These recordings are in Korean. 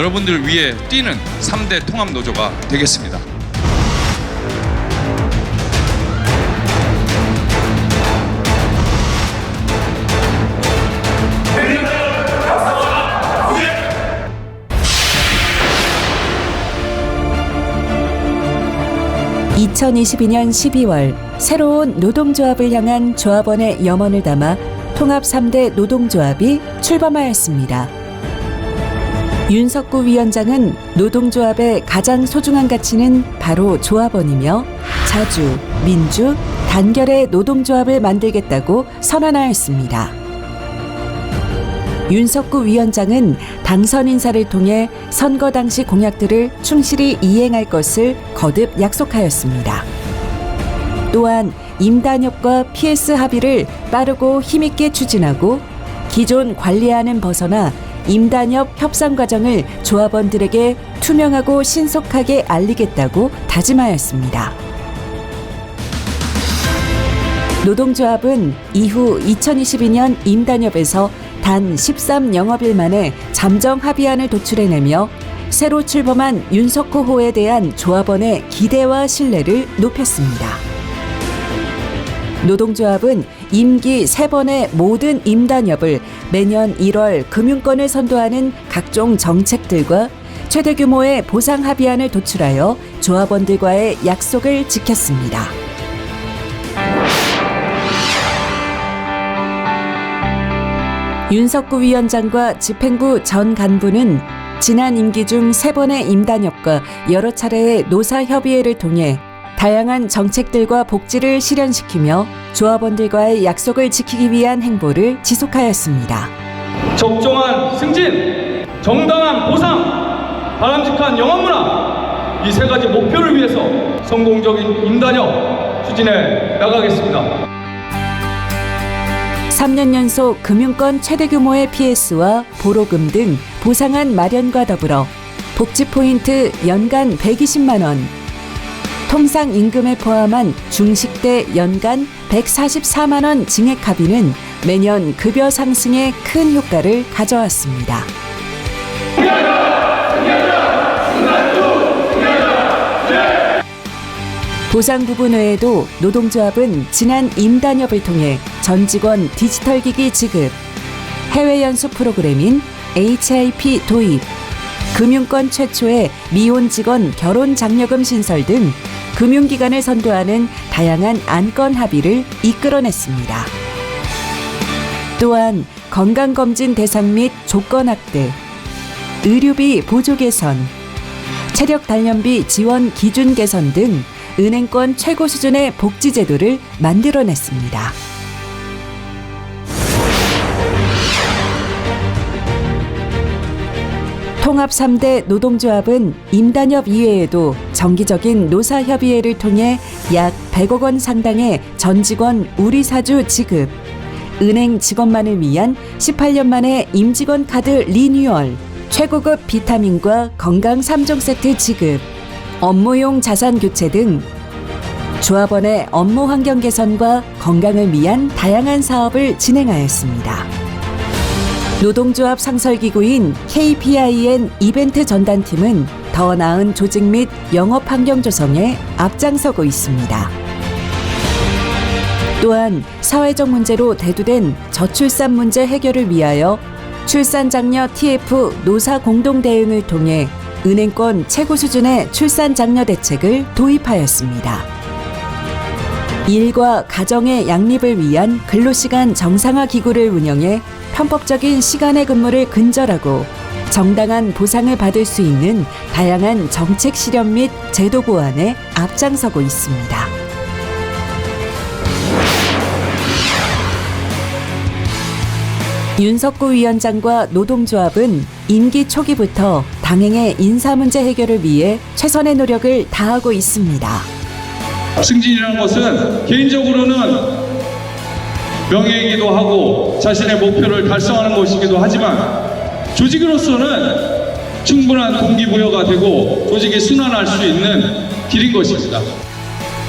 여러분들을 위해 뛰는 3대 통합 노조가 되겠습니다. (2022년 12월) 새로운 노동조합을 향한 조합원의 염원을 담아 통합 3대 노동조합이 출범하였습니다. 윤석구 위원장은 노동조합의 가장 소중한 가치는 바로 조합원이며 자주, 민주, 단결의 노동조합을 만들겠다고 선언하였습니다. 윤석구 위원장은 당선 인사를 통해 선거 당시 공약들을 충실히 이행할 것을 거듭 약속하였습니다. 또한 임단협과 PS 합의를 빠르고 힘있게 추진하고 기존 관리안은 벗어나 임단협 협상 과정을 조합원들에게 투명하고 신속하게 알리겠다고 다짐하였습니다. 노동조합은 이후 2022년 임단협에서 단 13 영업일 만에 잠정 합의안을 도출해내며 새로 출범한 윤석호 호에 대한 조합원의 기대와 신뢰를 높였습니다. 노동조합은 임기 세번의 모든 임단협을 매년 1월 금융권을 선도하는 각종 정책들과 최대 규모의 보상 합의안을 도출하여 조합원들과의 약속을 지켰습니다. 윤석구 위원장과 집행부 전 간부는 지난 임기 중 세 번의 임단협과 여러 차례의 노사 협의회를 통해 다양한 정책들과 복지를 실현시키며 조합원들과의 약속을 지키기 위한 행보를 지속하였습니다. 적정한 승진, 정당한 보상, 바람직한 영업문화 이 세 가지 목표를 위해서 성공적인 임단협 추진해 나가겠습니다. 3년 연속 금융권 최대 규모의 PS와 보로금 등 보상안 마련과 더불어 복지 포인트 연간 120만 원, 통상 임금에 포함한 중식대 연간 144만 원 증액 합의는 매년 급여 상승에 큰 효과를 가져왔습니다. 보상 부분 외에도 노동조합은 지난 임단협을 통해 전 직원 디지털 기기 지급, 해외 연수 프로그램인 HIP 도입, 금융권 최초의 미혼 직원 결혼 장려금 신설 등 금융기관을 선도하는 다양한 안건 합의를 이끌어냈습니다. 또한 건강검진 대상 및 조건 확대, 의료비 보조 개선, 체력 단련비 지원 기준 개선 등 은행권 최고 수준의 복지 제도를 만들어냈습니다. 통합 3대 노동조합은 임단협 이외에도 정기적인 노사협의회를 통해 약 100억 원 상당의 전 직원 우리 사주 지급, 은행 직원만을 위한 18년 만에 임직원 카드 리뉴얼, 최고급 비타민과 건강 3종 세트 지급, 업무용 자산 교체 등 조합원의 업무 환경 개선과 건강을 위한 다양한 사업을 진행하였습니다. 노동조합 상설기구인 KPIN 이벤트 전단팀은 더 나은 조직 및 영업 환경 조성에 앞장서고 있습니다. 또한 사회적 문제로 대두된 저출산 문제 해결을 위하여 출산 장려 TF 노사 공동 대응을 통해 은행권 최고 수준의 출산 장려 대책을 도입하였습니다. 일과 가정의 양립을 위한 근로시간 정상화 기구를 운영해 편법적인 시간의 근무를 근절하고 정당한 보상을 받을 수 있는 다양한 정책 실현 및 제도 보완에 앞장서고 있습니다. 윤석구 위원장과 노동조합은 임기 초기부터 당행의 인사 문제 해결을 위해 최선의 노력을 다하고 있습니다. 승진이라는 것은 개인적으로는 명예이기도 하고 자신의 목표를 달성하는 것이기도 하지만 조직으로서는 충분한 동기부여가 되고 조직이 순환할 수 있는 길인 것입니다.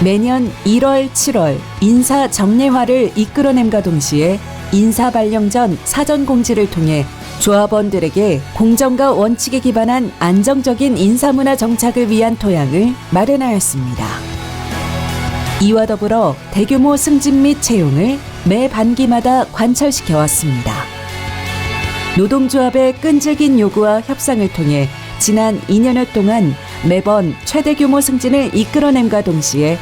매년 1월, 7월 인사 정례화를 이끌어냄과 동시에 인사 발령 전 사전 공지를 통해 조합원들에게 공정과 원칙에 기반한 안정적인 인사문화 정착을 위한 토양을 마련하였습니다. 이와 더불어 대규모 승진 및 채용을 매 반기마다 관철시켜 왔습니다. 노동조합의 끈질긴 요구와 협상을 통해 지난 2년여 동안 매번 최대 규모 승진을 이끌어냄과 동시에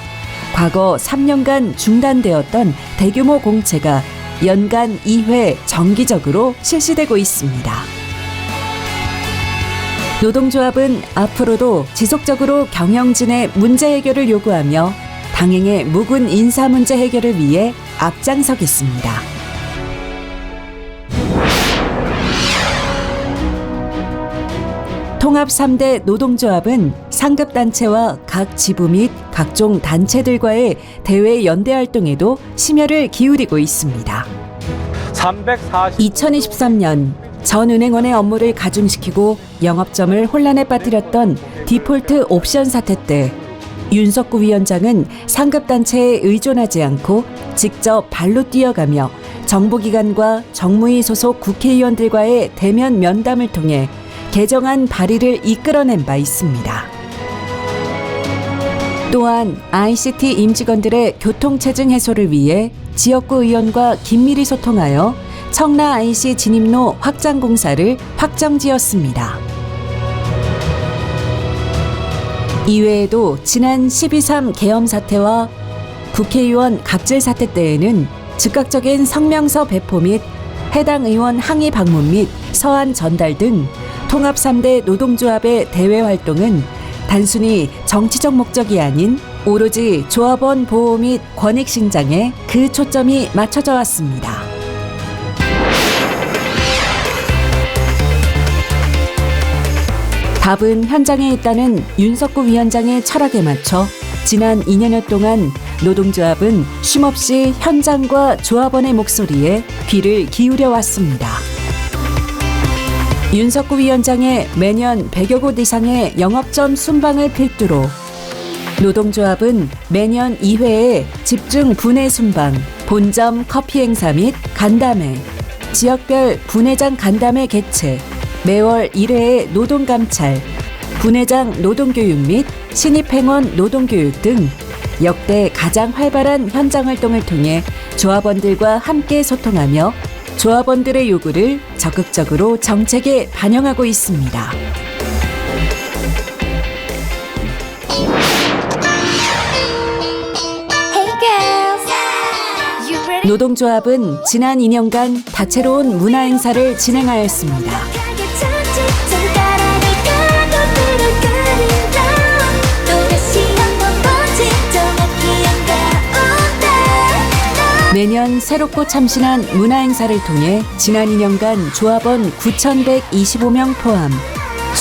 과거 3년간 중단되었던 대규모 공채가 연간 2회 정기적으로 실시되고 있습니다. 노동조합은 앞으로도 지속적으로 경영진의 문제 해결을 요구하며 당행의 묵은 인사 문제 해결을 위해 앞장서겠습니다. 통합 3대 노동조합은 상급단체와 각 지부 및 각종 단체들과의 대외 연대 활동에도 심혈을 기울이고 있습니다. 340 2023년 전 은행원의 업무를 가중시키고 영업점을 혼란에 빠뜨렸던 디폴트 옵션 사태 때 윤석구 위원장은 상급단체에 의존하지 않고 직접 발로 뛰어가며 정보기관과 정무위 소속 국회의원들과의 대면 면담을 통해 개정안 발의를 이끌어낸 바 있습니다. 또한 ICT 임직원들의 교통체증 해소를 위해 지역구 의원과 긴밀히 소통하여 청라 IC 진입로 확장 공사를 확정 지었습니다. 이외에도 지난 12.3 계엄 사태와 국회의원 갑질 사태 때에는 즉각적인 성명서 배포 및 해당 의원 항의 방문 및 서한 전달 등 통합 3대 노동조합의 대외 활동은 단순히 정치적 목적이 아닌 오로지 조합원 보호 및 권익 신장에 그 초점이 맞춰져 왔습니다. 답은 현장에 있다는 윤석구 위원장의 철학에 맞춰 지난 2년여 동안 노동조합은 쉼없이 현장과 조합원의 목소리에 귀를 기울여 왔습니다. 윤석구 위원장의 매년 100여 곳 이상의 영업점 순방을 필두로 노동조합은 매년 2회의 집중 분해 순방, 본점 커피 행사 및 간담회, 지역별 분회장 간담회 개최, 매월 1회의 노동 감찰, 분회장 노동 교육 및 신입 행원 노동 교육 등 역대 가장 활발한 현장 활동을 통해 조합원들과 함께 소통하며 조합원들의 요구를 적극적으로 정책에 반영하고 있습니다. 노동조합은 지난 2년간 다채로운 문화 행사를 진행하였습니다. 매년 새롭고 참신한 문화 행사를 통해 지난 2년간 조합원 9,125명 포함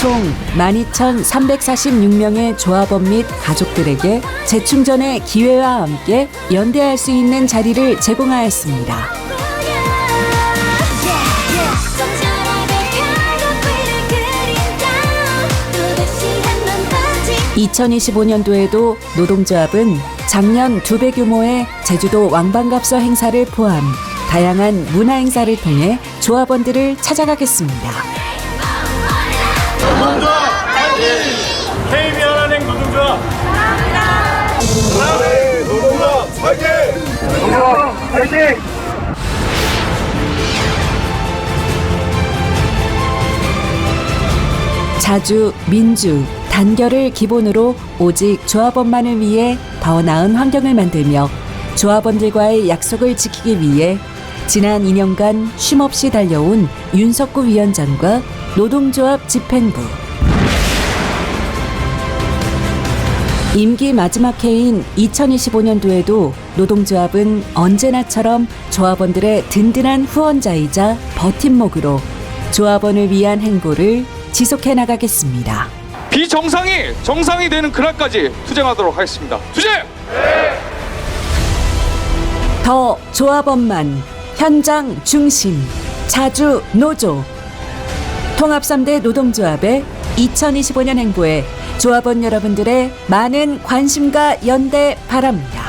총 12,346명의 조합원 및 가족들에게 재충전의 기회와 함께 연대할 수 있는 자리를 제공하였습니다. 정절하게 가고 그린다 또다시 한번 보지 2025년도에도 노동조합은 작년 두 배 규모의 제주도 왕방갑서 행사를 포함 다양한 문화 행사를 통해 조합원들을 찾아가겠습니다. KB하나은행 노동조합 자주, 민주, 단결을 기본으로 오직 조합원만을 위해 더 나은 환경을 만들며 조합원들과의 약속을 지키기 위해 지난 2년간 쉼없이 달려온 윤석구 위원장과 노동조합 집행부 임기 마지막 해인 2025년도에도 노동조합은 언제나처럼 조합원들의 든든한 후원자이자 버팀목으로 조합원을 위한 행보를 지속해 나가겠습니다. 비정상이 정상이 되는 그날까지 투쟁하도록 하겠습니다. 투쟁! 더 조합원만 현장 중심 자주 노조 통합 3대 노동조합의 2025년 행보에 조합원 여러분들의 많은 관심과 연대 바랍니다.